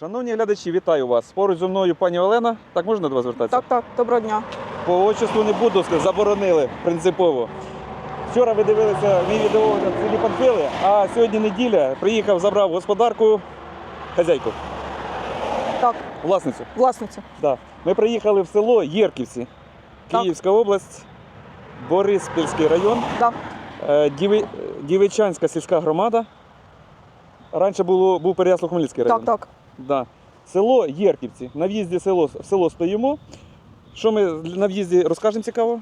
Шановні глядачі, вітаю вас. Поруч зі мною пані Олена. Так можна до вас звертатися? Так, так, доброго дня. По отчеству не буду, сказати, заборонили принципово. Вчора ви дивилися мій відеоогляд в селі Панфили, а сьогодні неділя. Приїхав, забрав господарку, хазяйку, Так, власницю. власниця. Да. Ми приїхали в село Єрківці, Так. Київська область, Бориспільський район, Да. е, Діви... Дівичанська сільська громада. Раніше було, був Переяслав-Хмельницький район. Так, так. Да. Село Єрківці. На в'їзді село, в село стоїмо. Що ми на в'їзді розкажемо цікаво?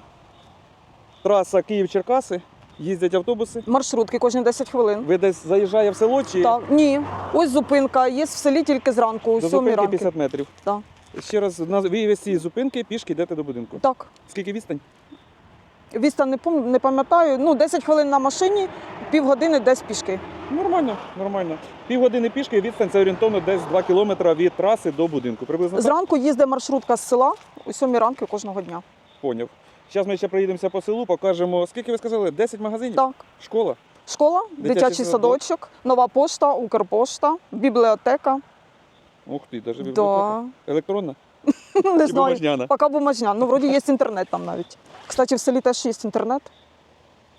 Траса Київ-Черкаси, їздять автобуси. Маршрутки кожні 10 хвилин. Ви десь заїжджає в село чи Так, ні. Ось зупинка, є в селі тільки зранку, о до 7 зупинки ранку. 50 метрів. Да. Ще раз, на ви з цієї зупинки пішки йдете до будинку. Так. Скільки відстань? Відстань не, не пам'ятаю. Ну, 10 хвилин на машині, півгодини десь пішки. Нормально, нормально. Півгодини пішки, відстань це орієнтовно десь 2 кілометри від траси до будинку. Приблизно так? Зранку їздить маршрутка з села о 7 ранку кожного дня. Поняв. Зараз ми ще проїдемося по селу, покажемо. Скільки ви сказали? 10 магазинів? Так. Школа? Школа, Дитячий дитячий, садок. садочок, нова пошта, Укрпошта, бібліотека. Ух ти, навіть Да. бібліотека. Електронна? Не знаю. бумажняна? Поки бумажня. Ну, вроді є інтернет там навіть. Кстати, в селі теж є інтернет,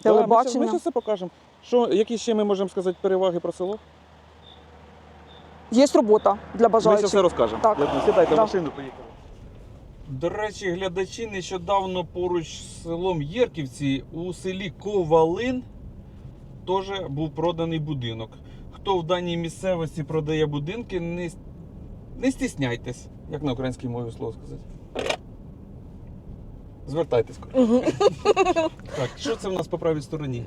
Да, ми телебачення. зараз все покажемо. Що, які ще ми можемо сказати переваги про село? Є робота для Ми бажаючих. ще все розкажемо. Так. Сідайте в машину, поїхали. До речі, глядачі нещодавно поруч з селом Єрківці у селі Ковалин теж був проданий будинок. Хто в даній місцевості продає будинки, не, не стісняйтесь, як на українській мові слово сказати. Звертайтесь. Мгм. Так, що це в нас по правій стороні?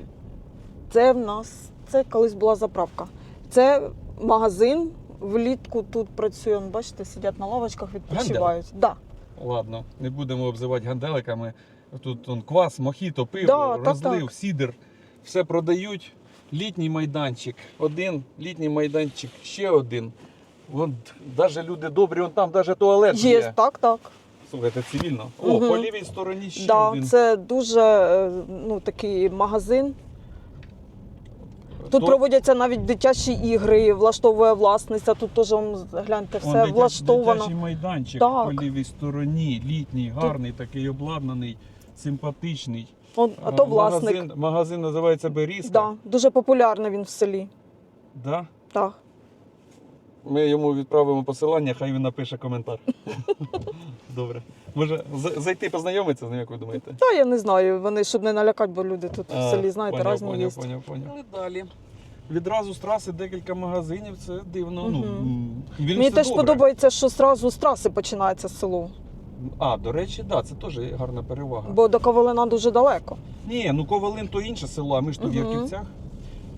Це в нас це колись була заправка. Це магазин. Влітку тут працює, бачите, сидять на лавочках, відпочивають. Да. Ладно, не будемо обзивати ганделиками. Тут он, квас, мохіто, пиво, Да, розлив, так. сідер. Все продають. Літній майданчик. Один, літній майданчик, ще один. Вон, навіть люди добрі, вон там навіть туалет є. Є, так, так. Слухайте, цивільно. О, Мгм. по лівій стороні ще Да, один. це дуже е, ну, такий магазин. Тут То- проводяться навіть дитячі ігри, влаштовує власниця. Тут теж он, гляньте, он все дитя- влаштовано. Дитячий майданчик Так. по лівій стороні, літній, гарний, такий обладнаний, симпатичний. Он, а то Е, власник. Магазин, магазин називається Берізка. Да, дуже популярний він в селі. Да? Так. Ми йому відправимо посилання, хай він напише коментар. Добре. Може, зайти познайомитися з ним, як ви думаєте? Та я не знаю, вони щоб не налякати, бо люди тут в селі, знаєте, поняв, різні поняв, є. поняв, поняв. Але далі. Відразу з траси декілька магазинів, це дивно. Ну, він Мені теж добре. подобається, що зразу з траси починається село, А, до речі, да, це теж гарна перевага. бо до Ковалина дуже далеко. Ні, ну Ковалин то інше село, а ми ж тут в Мгм. Ярківцях.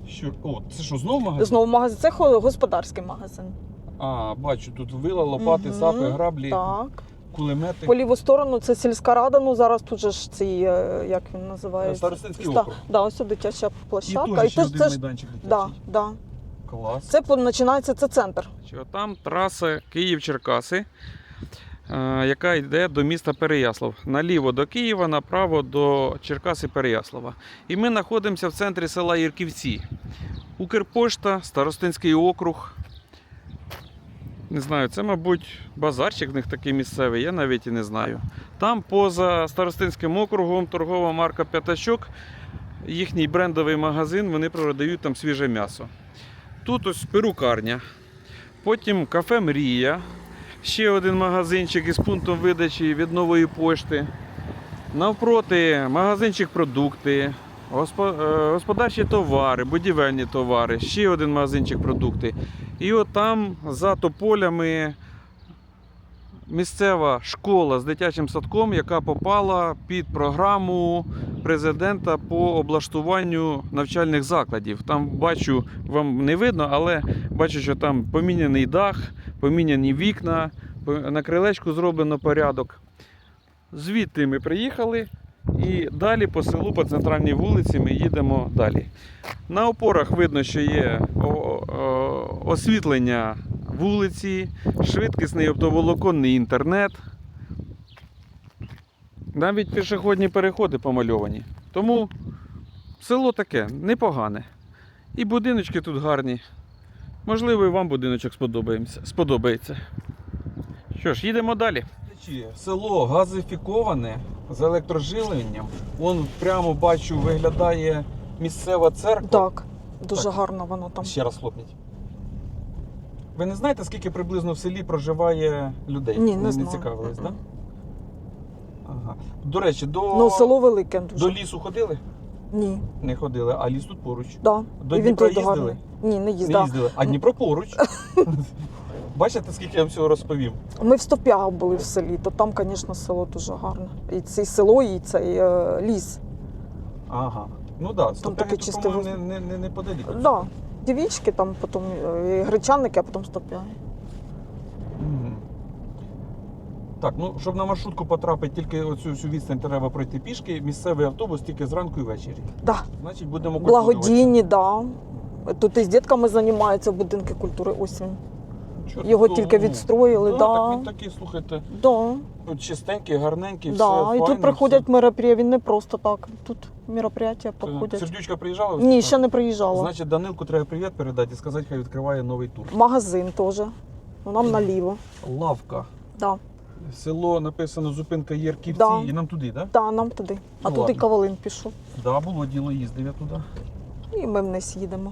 Що? О, це що, знову магазин? Знову магазин, це господарський магазин. А, бачу, тут вила, лопати, Мгм, сапи, граблі, Так. кулемети. По ліву сторону це сільська рада, ну зараз тут же ж ці, е, як він називається? Старостинський Ста- округ. Да, ось тут дитяча І площадка. теж ще один це ж, майданчик дитячий. да. Клас. Це по- починається, це центр. Що там траса Київ-Черкаси, яка йде до міста Переяслав. Наліво до Києва, направо до Черкаси Переяслава. І ми знаходимося в центрі села Ірківці. Укрпошта, Старостинський округ. Не знаю, це, мабуть, базарчик в них такий місцевий, я навіть і не знаю. Там поза Старостинським округом торгова марка П'ятачок, їхній брендовий магазин, вони продають там свіже м'ясо. Тут ось перукарня. Потім кафе Мрія. Ще один магазинчик із пунктом видачі від нової пошти. Навпроти магазинчик продукти, е, господарчі товари, будівельні товари, ще один магазинчик продукти. І от там за тополями місцева школа з дитячим садком, яка попала під програму президента по облаштуванню навчальних закладів. Там бачу, вам не видно, але бачу, що там поміняний дах, поміняні вікна, на крилечку зроблено порядок. Звідти ми приїхали і далі по селу, по центральній вулиці ми їдемо далі. На опорах видно, що є освітлення вулиці, швидкісний оптоволоконний інтернет. Навіть пішохідні переходи помальовані. Тому село таке непогане. І будиночки тут гарні. Можливо, і вам будиночок сподобається. Що ж, їдемо далі. Село газифіковане з електрожиленням. Вон прямо бачу, виглядає місцева церква. Так, дуже Так. гарно воно там. Ще раз хлопніть. Ви не знаєте, скільки приблизно в селі проживає людей? Ні, не знаю. цікавились, так? Мгм. Ага. До речі, до, Ну, село велике дуже. до лісу ходили? Ні, Не ходили, а ліс тут поруч. да. До Дніпра їздили? Ні, не Не їздили. А Дніпро поруч. Бачите, скільки я вам всього розповів? Ми в Стоп'ягах були в селі, то там, звісно, село дуже гарне. І це село, і цей е, ліс. Ага. Ну так, да, таке тут, чисте по-моєму, не, не, не неподалік. Да. Дівічки, там потім е, і гречаники, а потім Стоп'яги. Мгм. Так, ну щоб на маршрутку потрапити, тільки оцю всю відстань треба пройти пішки. Місцевий автобус тільки зранку і ввечері. Да. Значить, будемо. Благодійні, да. Тут і з дітками займаються в будинки культури. Ось Чорт, Його ну, тільки відстроїли, Да, да. так він такий, слухайте, Да. чистенький, гарненький, Да. все І файно, тут приходять все. мероприятия, він не просто так. Тут мероприятия проходять. Сердючка приїжджала? Ні, ще не приїжджала. Значить, Данилку треба привіт передати і сказати, хай відкриває новий тур. Магазин теж. Ну, Нам наліво. Лавка. Да. Село написано зупинка Єрківці, Да. і нам туди, так? Да, нам туди. А Ну, туди ладно. Ковалин пішов. Да? Да, було діло, їздив я туди. І ми вниз їдемо.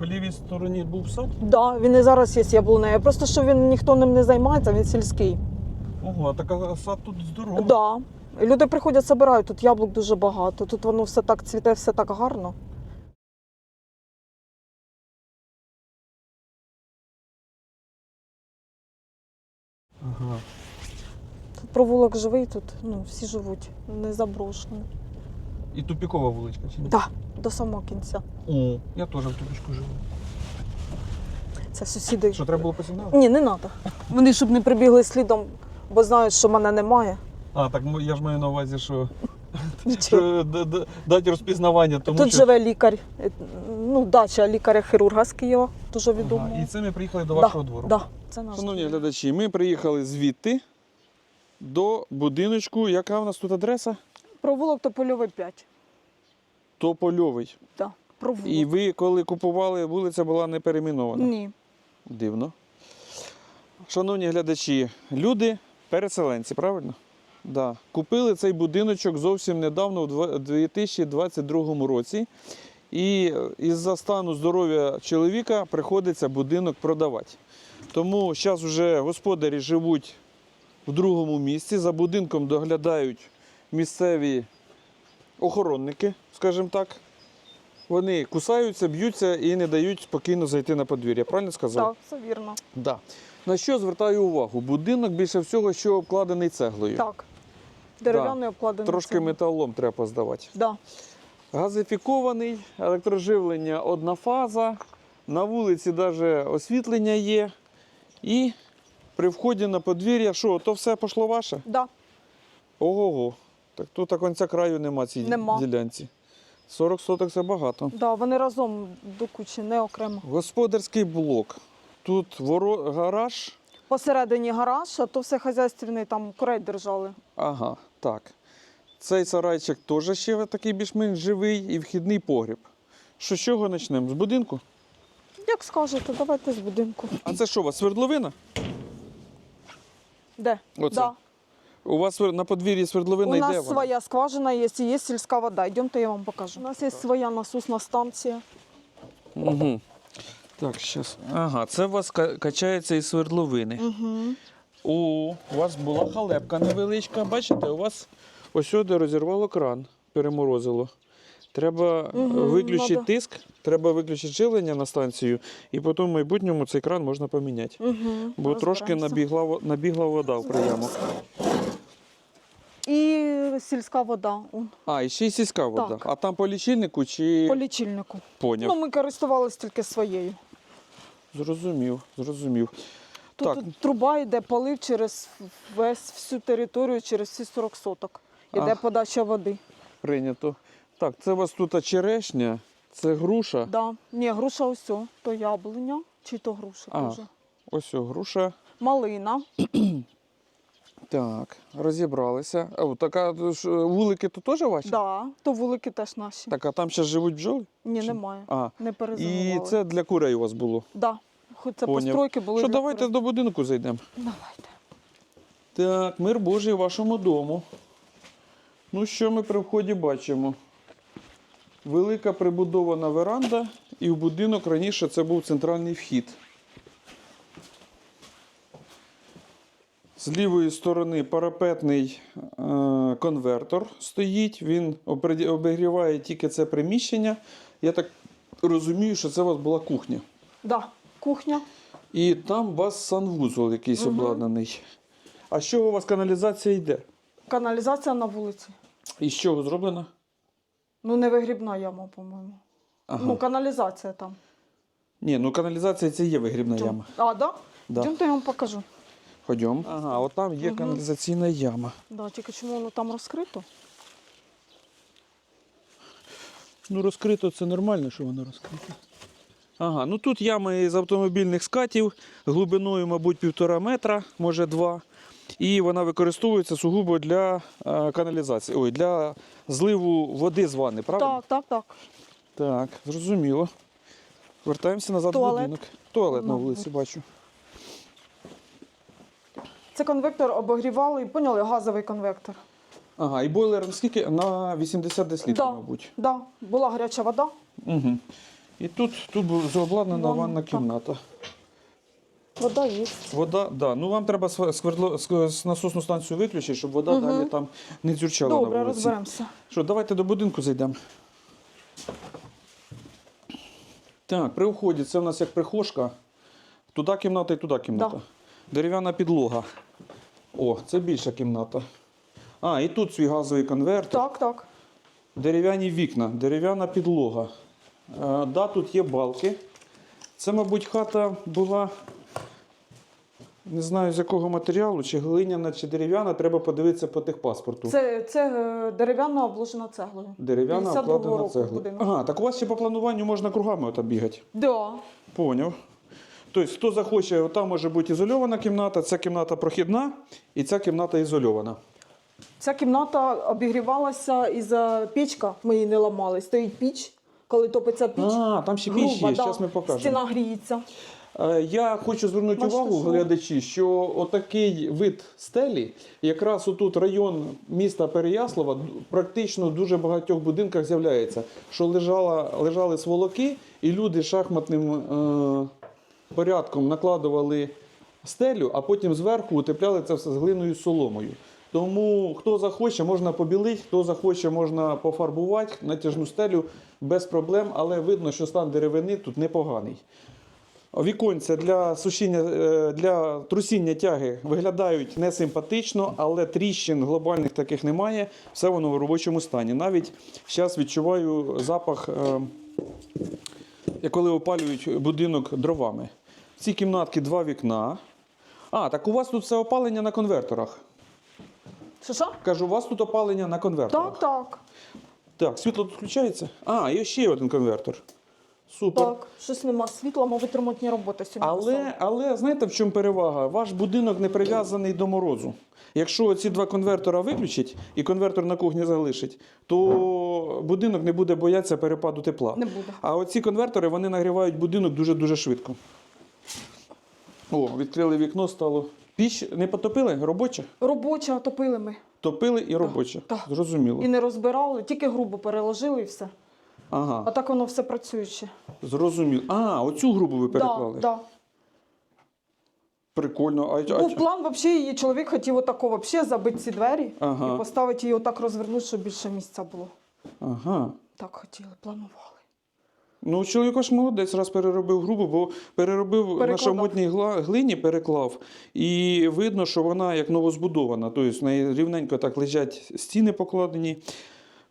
По лівій стороні був сад. Да, він і зараз є яблунеє. Просто що він ніхто ним не займається, він сільський. Ого, а така сад тут здоровий. Да. Люди приходять, забирають, тут яблук дуже багато. Тут воно все так цвіте, все так гарно. Ага. Тут провулок живий, тут ну, всі живуть, не заброшено. І тупікова вуличка, чи ні? Да, до самого кінця. О, я теж в тупічку живу. Це сусіди. Що треба було посигнати? Ні, не треба. Вони щоб не прибігли слідом, бо знають, що мене немає. А, так я ж маю на увазі, що, що д- д- дати розпізнавання, тому Тут що. живе лікар, е, ну, дача лікаря-хірурга з Києва, дуже відомо. Ага, і це ми приїхали до Да, вашого двору. Да, це наш. Шановні двір. глядачі, ми приїхали звідти до будиночку. Яка в нас тут адреса? Провулок Топольовий 5. Топольовий. Да, провулок. І ви, коли купували, вулиця була не перейменована. Ні. Дивно. Шановні глядачі, люди переселенці, правильно? Да. Купили цей будиночок зовсім недавно, у 2022 році. І е, із-за стану здоров'я чоловіка приходиться будинок продавати. Тому зараз вже господарі живуть в другому місці. За будинком доглядають місцеві охоронники, скажімо так. Вони кусаються, б'ються і не дають спокійно зайти на подвір'я. Правильно сказав? Так, все вірно. Да. На що звертаю увагу? Будинок більше всього, що обкладений цеглою. Так. Дерев'яний обкладений. Трошки цим. металом треба поздавати. Да. Газифікований, електроживлення одна фаза, на вулиці навіть освітлення є. І при вході на подвір'я, що, то все пішло ваше? Да. Ого-го. Так тут так кінця краю нема цій Нема. ділянці. 40 соток це багато. Да, вони разом до кучі, не окремо. Господарський блок. Тут воро... гараж. Посередині гараж, а то все хазяйственний, там курей держали. Ага, так. Цей сарайчик теж ще такий більш-менш живий і вхідний погріб. Що з чого почнемо? З будинку? Як скажете, давайте з будинку. А це що у вас свердловина? Де? Оце. Да. У вас на подвір'ї свердловина У йде? нас вона? своя скважина є, і є сільська вода. Йдемте, я вам покажу. У нас є своя насосна станція. Угу. Так, зараз. Ага, це у вас качається із свердловини. Угу. О, у вас була халепка невеличка. Бачите, у вас ось сюди розірвало кран, переморозило. Треба Мгм, виключити надо. тиск, треба виключити живлення на станцію, і потім в майбутньому цей кран можна поміняти. Угу. Бо трошки набігла, набігла вода в приямок. І сільська вода он, А, і ще й сільська вода. Так. А там по лічильнику чи по лічильнику. поняв? Ну, ми користувалися тільки своєю. Зрозумів, зрозумів. Тут Так. труба йде полив через весь всю територію, через всі 40 соток. Іде Ах. подача води. Прийнято. Так, це у вас тут черешня, це груша. Да. Ні, груша ось, о, то яблуня, чи то груша А. теж. Ось о, груша. Малина. Так, розібралися. А, от така ж, е, вулики то теж ваші? Да, то вулики теж наші. Так, а там ще живуть бджоли? Ні, Чи- немає. А, Не і це для курей у вас було. Да. Хоч це Поняв. постройки були. Що для давайте курей. до будинку зайдемо. Давайте. Так, мир Божий вашому дому. Ну, що ми при вході бачимо? Велика прибудована веранда, і в будинок раніше це був центральний вхід. З лівої сторони парапетний е, конвертор стоїть. Він обігріває тільки це приміщення. Я так розумію, що це у вас була кухня. Да. Кухня. І там у вас санвузол якийсь Мгм. обладнаний. А з чого у вас каналізація йде? Каналізація на вулиці. І з чого зроблена? Ну, не вигрібна яма, по-моєму. Ага. Ну, каналізація там. Ні, ну каналізація це є вигрібна Чому? яма. А, да? Да. Йдемте, я вам покажу. Ходьом. Ага, от там є Мгм. каналізаційна яма. Да, тільки чому воно там розкрито? Ну, розкрито це нормально, що воно розкрите. Ага, ну тут ями з автомобільних скатів глибиною, мабуть, півтора метра, може два. І вона використовується сугубо для е, каналізації. Ой, для зливу води з ванни, правильно? Так, так, так. Так, зрозуміло. Вертаємося назад Туалет. в будинок. Туалет на вулиці бачу. Це конвектор обогрівали, поняли, газовий конвектор. Ага, і бойлер наскільки? На 80 деслітрів, Да. мабуть. Да. Була гаряча вода. Угу. І тут, тут була обладнана Ванна, кімната. Вода є. Вода, да. Ну вам треба сквердло, насосну станцію виключити, щоб вода Мгм. далі там не дзюрчала Добре, на вулиці. розберемося. Що, давайте до будинку зайдемо. Так, при вході це в нас як прихожка. Туди кімната і туди кімната. Да. Дерев'яна підлога. О, це більша кімната. А, і тут свій газовий конвертер. Так, так. Дерев'яні вікна, дерев'яна підлога. Е, да, тут є балки. Це, мабуть, хата була. Не знаю з якого матеріалу, чи глиняна, чи дерев'яна, треба подивитися по техпаспорту. Це, це е, дерев'яна обложена цеглою. Дерев'яна 52-го обкладена року будинок. Ага, так у вас ще по плануванню можна кругами бігати. Да. Поняв. Тобто, хто захоче, там може бути ізольована кімната, ця кімната прохідна і ця кімната ізольована. Ця кімната обігрівалася із печка, ми її не ламали. Стоїть піч, коли топиться піч. А, там ще піч є, зараз ми покажемо. Стіна гріється. Е, Я хочу звернути Бачите, увагу, що? глядачі, що отакий вид стелі, якраз отут район міста Переяслава, практично в дуже багатьох будинках з'являється, що лежала, лежали сволоки, і люди шахматним е, порядком накладували стелю, а потім зверху утепляли це все з глиною соломою. Тому хто захоче, можна побілити, хто захоче, можна пофарбувати натяжну стелю без проблем, але видно, що стан деревини тут непоганий. Віконця для сушіння е, для трусіння тяги виглядають несимпатично, але тріщин глобальних таких немає. Все воно в робочому стані. Навіть зараз відчуваю запах, е, коли опалюють будинок дровами. В цій кімнатці два вікна. А, так у вас тут все опалення на конверторах. Що що? Кажу, у вас тут опалення на конверторах. Так, так. Так, світло тут включається? А, і ще один конвертор. Супер. Так, щось нема світла, мабуть, ремонтні роботи сьогодні. писали. Але, але знаєте, в чому перевага? Ваш будинок не прив'язаний до морозу. Якщо ці два конвертора виключить і конвертор на кухні залишить, то будинок не буде боятися перепаду тепла. Не буде. А оці конвертори вони нагрівають будинок дуже-дуже швидко. О, відкрили вікно, стало. Піч не потопили? Робоча? Робоча топили ми. Топили і робоча. так. Зрозуміло. І не розбирали, тільки грубо переложили і все. Ага. А так воно все працююче. зрозуміло. А, оцю грубу ви переклали. Да, да. Прикольно. А, а, Був план, взагалі, її чоловік хотів отако вообще забити ці двері Ага. і поставити її отак розвернути, щоб більше місця було. ага. Так хотіли, планували. Ну, чоловік ж молодець, раз переробив грубу, бо переробив на шамотній глині, переклав. І видно, що вона як новозбудована. Тобто неї рівненько так лежать стіни покладені.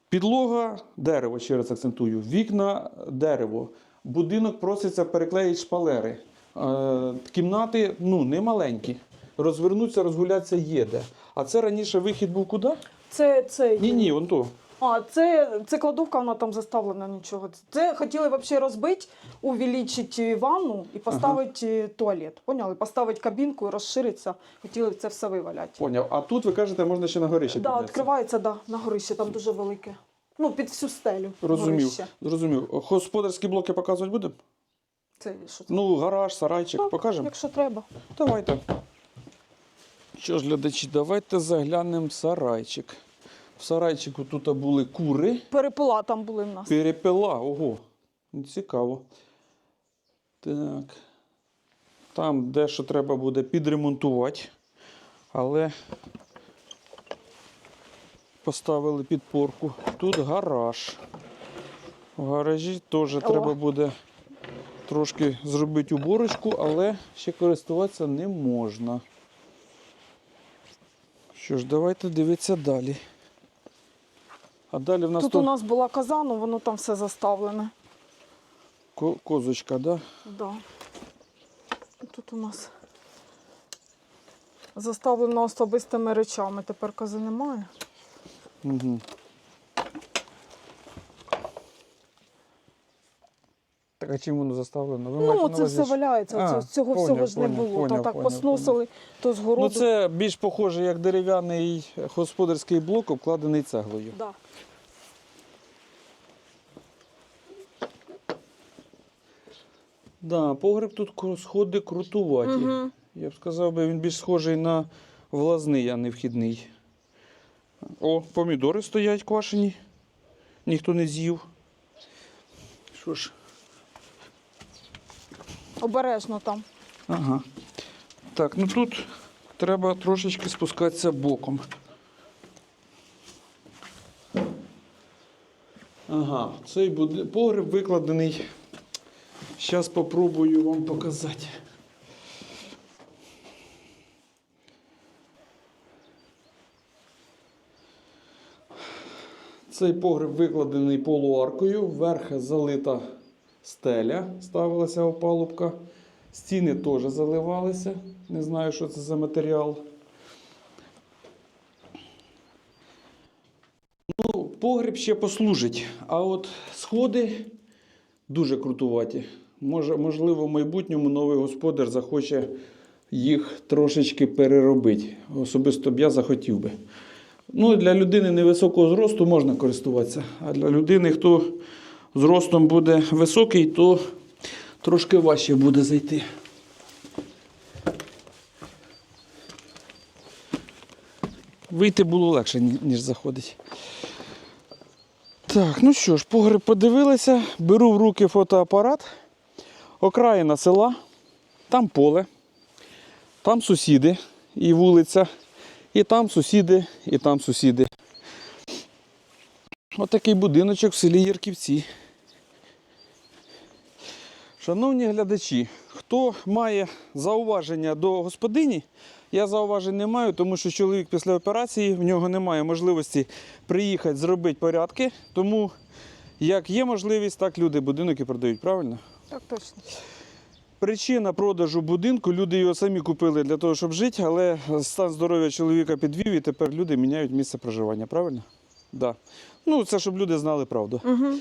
Підлога дерево, ще раз акцентую. Вікна дерево. Будинок проситься переклеїти шпалери. Е, кімнати ну, не маленькі. Розвернутися, розгулятися є де. А це раніше вихід був куди? Це, це Ні, ні, вон то. А, це, це кладовка, вона там заставлена нічого. Це хотіли взагалі розбити, увеличити ванну і поставити туалет. Поняли? Поставити кабінку і розширитися. Хотіли це все виваляти. Поняв. А тут ви кажете, можна ще на горище Так, да, відкривається, да, на горище, там дуже велике. Ну, під всю стелю. Розумів. горище. Зрозумів. Господарські блоки показувати будемо? Це що це? Ну, гараж, сарайчик, Так, покажемо? Якщо треба. Давайте. Що ж, глядачі, давайте заглянемо в сарайчик. В сарайчику тут були кури. Перепила там були в нас. Перепела, ого. Цікаво. Так. Там дещо треба буде підремонтувати. Але поставили підпорку. Тут гараж. В гаражі теж треба буде трошки зробити уборочку, але ще користуватися не можна. Що ж, давайте дивитися далі. А далі в нас Тут у нас була казану, воно там все заставлене. Ко- Козочка, да? Да. Тут у нас заставлено особистими речами. Тепер кози немає. Угу. А чим воно заставлено? Ви ну, це все валяється. А, це, цього поняв, всього ж не поняв, було. поняв, Та так посносили, то з городу. Ну це більш похоже як дерев'яний господарський блок, обкладений цеглою. Да. Да, погреб тут сходи крутуваті. Угу. Я б сказав, би, він більш схожий на влазний, а не вхідний. О, помідори стоять квашені. Ніхто не з'їв. Що ж, Обережно там. Ага. Так, ну тут треба трошечки спускатися боком. Ага, цей буде погреб викладений. Зараз спробую вам показати. Цей погреб викладений полуаркою, вверх залита стеля, ставилася опалубка. Стіни теж заливалися. Не знаю, що це за матеріал. Ну, погреб ще послужить, а от сходи дуже крутуваті. Може, можливо, в майбутньому новий господар захоче їх трошечки переробити. Особисто б я захотів би. Ну, для людини невисокого зросту можна користуватися, а для людини, хто зростом буде високий, то трошки важче буде зайти. Вийти було легше, ніж заходить. Так, ну що ж, погреб подивилися, беру в руки фотоапарат. Окраїна села, там поле, там сусіди і вулиця, і там сусіди, і там сусіди. Отакий будиночок в селі Ярківці. Шановні глядачі, хто має зауваження до господині, я зауважень не маю, тому що чоловік після операції в нього немає можливості приїхати зробити порядки. Тому як є можливість, так люди будинок і продають, правильно? Так точно. Причина продажу будинку, люди його самі купили для того, щоб жити, але стан здоров'я чоловіка підвів і тепер люди міняють місце проживання, правильно? Да. Ну, це щоб люди знали правду. Угу.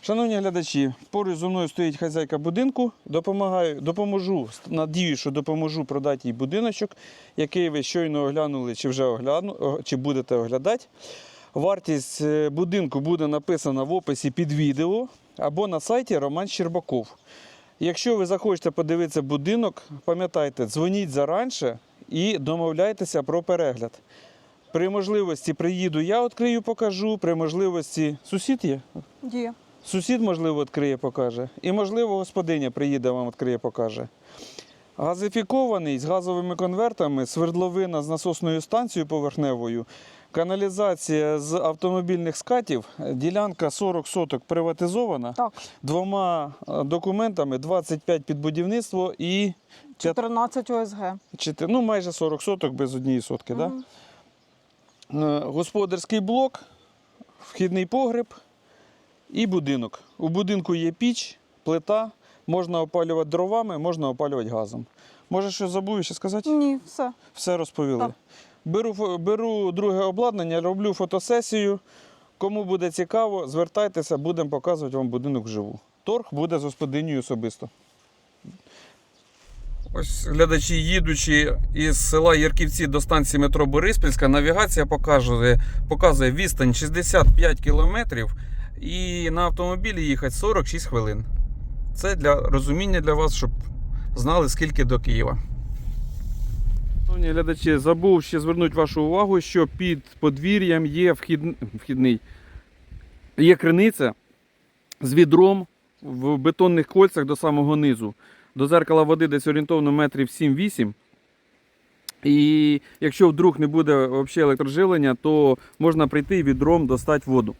Шановні глядачі, поруч зі мною стоїть хазяйка будинку. Допомагаю, допоможу, надію, що допоможу продати їй будиночок, який ви щойно оглянули, чи вже огляну, чи будете оглядати. Вартість е, будинку буде написана в описі під відео або на сайті Роман Щербаков. Якщо ви захочете подивитися будинок, пам'ятайте, дзвоніть заранше і домовляйтеся про перегляд. При можливості приїду, я відкрию, покажу. При можливості сусід є. Є. Сусід, можливо, відкриє, покаже. І, можливо, господиня приїде вам відкриє, покаже. Газифікований з газовими конвертами, свердловина з насосною станцією поверхневою, каналізація з автомобільних скатів, ділянка 40 соток приватизована, Так, двома е, документами 25 під будівництво і 14 ОСГ. ну, майже 40 соток без однієї сотки. Да? Е, Господарський блок, вхідний погреб і будинок. У будинку є піч, плита, можна опалювати дровами, можна опалювати газом. Може, щось забув ще сказати? Ні, все. Все розповіли. Так. Беру, беру друге обладнання, роблю фотосесію. Кому буде цікаво, звертайтеся, будемо показувати вам будинок вживу. Торг буде з господинею особисто. Ось глядачі, їдучи із села Ярківці до станції метро Бориспільська, навігація показує, показує відстань 65 кілометрів і на автомобілі їхати 46 хвилин. Це для розуміння для вас, щоб знали, скільки до Києва. Шановні глядачі, забув ще звернути вашу увагу, що під подвір'ям є вхід... вхідний. Є криниця з відром в бетонних кольцях до самого низу. До зеркала води десь орієнтовно метрів 7-8. І якщо вдруг не буде взагалі електроживлення, то можна прийти і відром достати воду.